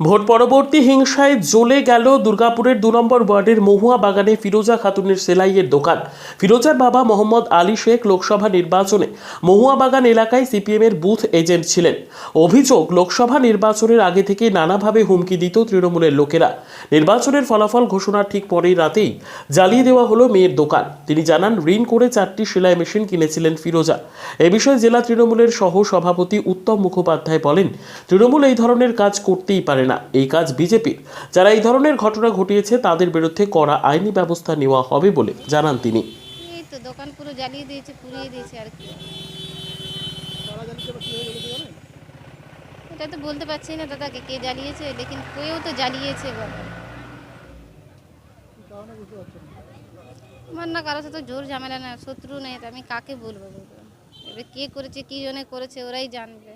Vote পরবর্তী হিংসায় জ্বলে গেল দুর্গাপুরের দু নম্বর ওয়ার্ডের মহুয়া বাগানে ফিরোজা খাতুনের সেলাইয়ের দোকান। ফিরোজার বাবা মোহাম্মদ আলী শেখ লোকসভা নির্বাচনে মহুয়া বাগান এলাকায় সিপিএমের বুথ এজেন্ট ছিলেন। অভিযোগ, লোকসভা নির্বাচনের আগে থেকে নানাভাবে হুমকি দিত তৃণমূলের লোকেরা। নির্বাচনের ফলাফল ঘোষণার ঠিক পরেই রাতেই জ্বালিয়ে দেওয়া হলো মেয়ের দোকান। তিনি জানান, ঋণ করে চারটি সেলাই মেশিন কিনেছিলেন ফিরোজা। এ বিষয়ে জেলা তৃণমূলের সহ সভাপতি উত্তম মুখোপাধ্যায় বলেন, তৃণমূল এই ধরনের কাজ করতেই পারে না। এই কাজ বিজেপির। যারা এই ধরনের ঘটনা ঘটিয়েছে, তাদের বিরুদ্ধে কড়া আইনি ব্যবস্থা নেওয়া হবে বলে জানান তিনি। দোকান পুরো জ্বালিয়ে দিয়েছে এটা তো বলতে পারছি না দাদাকে, কে জ্বালিয়েছে তো জ্বালিয়েছে না সাথে জোর ঝামেলা না, শত্রু নেই আমি কাকে বলব বলব এবার কে করেছে, কি জনে করেছে, ওরাই জানবে।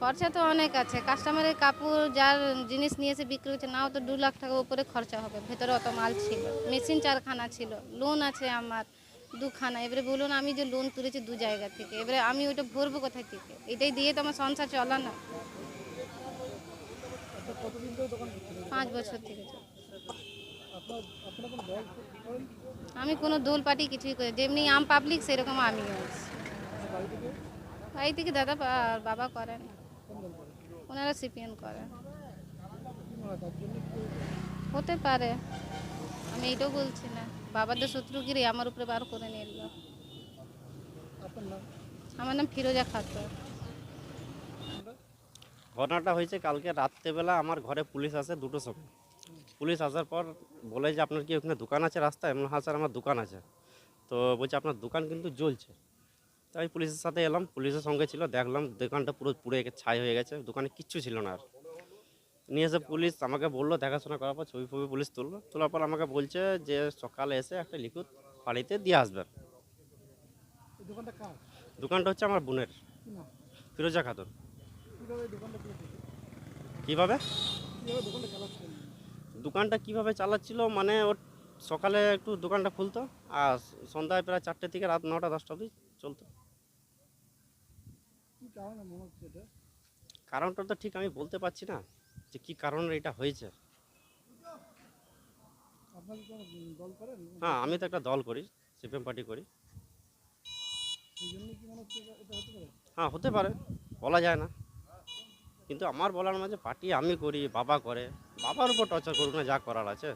খরচা তো অনেক আছে। কাস্টমারের কাপড় যার জিনিস নিয়েছে বিক্রি হচ্ছে নাও তো দু লাখ টাকা উপরে খরচা হবে। ভেতরে অত মাল ছিল। মেশিন চারখানা ছিল। লোন আছে আমার দুখানা। এবারে বলুন আমি যে লোন তুলেছি দু জায়গা থেকে। এবারে আমি ওইটা ভরবো কোথায় থেকে? এটাই দিয়ে তো আমার সংসার চলা না। পাঁচ বছর থেকে আমি কোনো দোল পার্টি কিছুই করি যেমনি আম পাবলিক সেরকম আমিও থেকে দাদা আর বাবা করেন ওনারা সিপিএন করেন। হতে পারে। আমি এইটাও বলছি না। বাবাদের শত্রুগিরি আমার উপরে বার করে নিয়ে এলো। আমার নাম ফিরোজা খাতুন। ঘটনাটা হয়েছে কালকে রাত্রেবেলা। আমার ঘরে পুলিশ আসে দুটো সময় পুলিশ আসার পর বলে যে, আপনার কি ওখানে দোকান আছে রাস্তায়? এমন হ্যাঁ আমার দোকান আছে। তো বলছে, আপনার দোকান কিন্তু জ্বলছে। তাই পুলিশের সাথে এলাম পুলিশের সঙ্গে ছিল দেখলাম দোকানটা পুরো পুড়ে ছাই হয়ে গেছে দোকানে কিচ্ছু ছিল না আর। নিয়ে এসে পুলিশ আমাকে বলল দেখাশোনা করার পর ছবি ফবি পুলিশ তুললো তোলার পর আমাকে বলছে যে সকালে এসে একটা লিকুইড বাড়িতে দিয়ে আসবেন দোকানটা হচ্ছে আমার বোনের ফিরোজা খাতুন। কীভাবে দোকানটা কীভাবে চালাচ্ছিল মানে ওর সকালে একটু দোকানটা খুলতো আর সন্ধ্যায় প্রায় চারটে থেকে রাত নটা দশটা অবধি চলতো। কারণটা তো ঠিক আমি বলতে পারছি না যে কি কারণে এটা হয়েছে। হ্যাঁ আমি তো একটা দল করি সিপিএম পার্টি করি। হ্যাঁ হতে পারে বলা যায় না। কিন্তু আমার বলার মাঝে পার্টি আমি করি বাবা করে। বাবার উপর টর্চার করুক না যা করার আছে।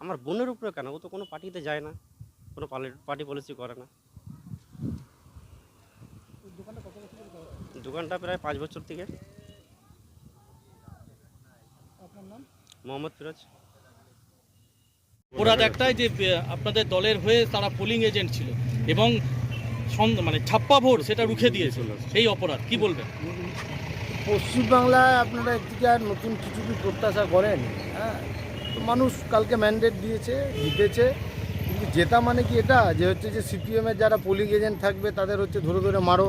আমার বোনের উপরে কেন? ও তো কোনো পার্টিতে যায় না কোনো পার্টি পলিসি করে না। দোকানটা প্রায় পাঁচ বছর থেকে। মোহাম্মদ ফিরোজ। অপরাধ একটাই যে আপনাদের দলের হয়ে তারা পোলিং এজেন্ট ছিল এবং মানে ছাপ্পা ভোর সেটা রুখে দিয়েছিল সেই অপরাধ কি বলবেন? পশ্চিমবাংলায় আপনারা একদিকে আর নতুন কিছু কি প্রত্যাশা করেন? হ্যাঁ তো মানুষ কালকে ম্যান্ডেট দিয়েছে জিতেছে। কিন্তু জেতা মানে কি এটা? যে হচ্ছে যে সিপিএমের যারা পোলিং এজেন্ট থাকবে তাদের হচ্ছে ধরে ধরে মারো।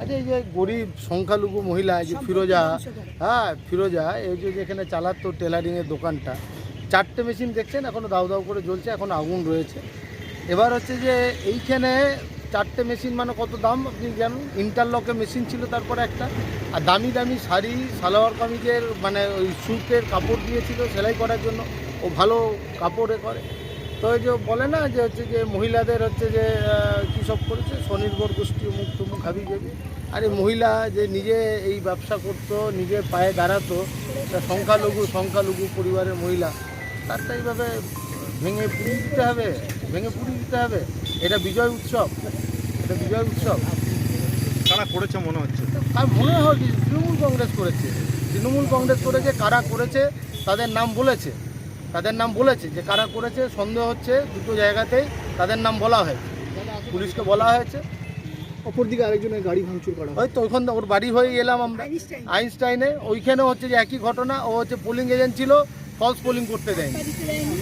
আচ্ছা এই যে গরিব সংখ্যালঘু মহিলা এই যে ফিরোজা হ্যাঁ ফিরোজা এই যে যেখানে চালাতো টেলারিংয়ের দোকানটা চারটে মেশিন দেখছেন এখনও দাউ দাউ করে জ্বলছে এখন আগুন রয়েছে। এবার হচ্ছে যে এইখানে চারটে মেশিন মানে কত দাম আপনি জানেন? ইন্টারলকের মেশিন ছিল তারপরে একটা আর দামি দামি শাড়ি সালোয়ার কামিজের মানে ওই সুতের কাপড় দিয়েছিল সেলাই করার জন্য ও ভালো কাপড়ে করে। তো এই যে বলে না যে হচ্ছে যে মহিলাদের হচ্ছে যে কী সব করেছে? স্বনির্ভর গোষ্ঠী মুখ তুমুখ হাবি যাবি আর এই মহিলা যে নিজে এই ব্যবসা করতো নিজে পায়ে দাঁড়াতো সংখ্যালঘু সংখ্যালঘু পরিবারের মহিলা তারটা এইভাবে ভেঙে পুড়িয়ে দিতে হবে ভেঙে পুড়িয়ে দিতে হবে। এটা বিজয় উৎসব এটা বিজয় উৎসব। কারা করেছে মনে হচ্ছে? আর মনে হয় তৃণমূল কংগ্রেস করেছে। তৃণমূল কংগ্রেস করেছে কারা করেছে তাদের নাম বলেছে। তাদের নাম বলেছে যে কারা করেছে সন্দেহ হচ্ছে দুটো জায়গাতেই তাদের নাম বলা হয়েছে। পুলিশকে বলা হয়েছে। অপরদিকে আরেকজনের গাড়ি ভাঙচুর করা ওই তো ওইখান ওর বাড়ি হয়ে এলাম আমরা। আইনস্টাইনে। ওইখানে হচ্ছে যে একই ঘটনা ও হচ্ছে পোলিং এজেন্ট ছিল ফলস পোলিং করতে দেয়নি।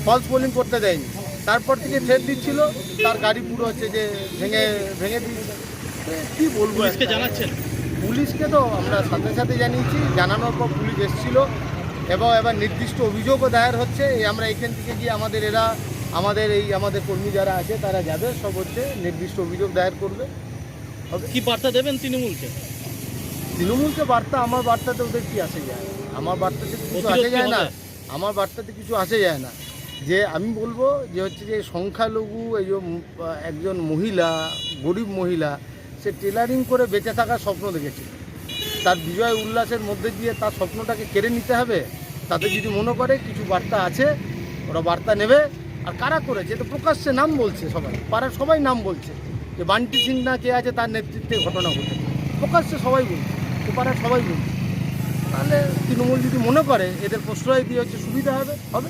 ফলস পোলিং করতে দেয়নি। তারপর থেকে থ্রেট দিচ্ছিল তার গাড়ি পুরো হচ্ছে যে ভেঙে ভেঙে দিয়েছে। কী বলব জানাচ্ছেন? পুলিশকে তো আমরা সাথে সাথে জানিয়েছি জানানোর পর পুলিশ এসেছিল। এবং এবার নির্দিষ্ট অভিযোগও দায়ের হচ্ছে। এই আমরা এখান থেকে গিয়ে আমাদের এরা আমাদের এই আমাদের কর্মী যারা আছে তারা যাবে। সব হচ্ছে নির্দিষ্ট অভিযোগ দায়ের করবে। কি বার্তা দেবেন তৃণমূলকে? তৃণমূলকে বার্তা আমার বার্তাতে ওদের কি আসে যায়? আমার বার্তাতে কিছু আসে যায় না। আমার বার্তাতে কিছু আসে যায় না। যে আমি বলব যে হচ্ছে যে সংখ্যালঘু এই যে একজন মহিলা গরিব মহিলা সে টেলারিং করে বেঁচে থাকার স্বপ্ন দেখেছে। তার বিজয় উল্লাসের মধ্যে দিয়ে তার স্বপ্নটাকে কেড়ে নিতে হবে? তাতে যদি মনে করে কিছু বার্তা আছে, ওরা বার্তা নেবে। আর কারা করেছে? তো প্রকাশ্যে নাম বলছে সবাই। পাড়ার সবাই নাম বলছে। যে বান্টি সিং না কে আছে তার নেতৃত্বে ঘটনা ঘটে প্রকাশ্যে সবাই বলছে। তো পাড়ার সবাই বলছে। তাহলে তৃণমূল যদি মনে করে, এদের প্রশ্রয় দিয়ে হচ্ছে সুবিধা হবে? হবে।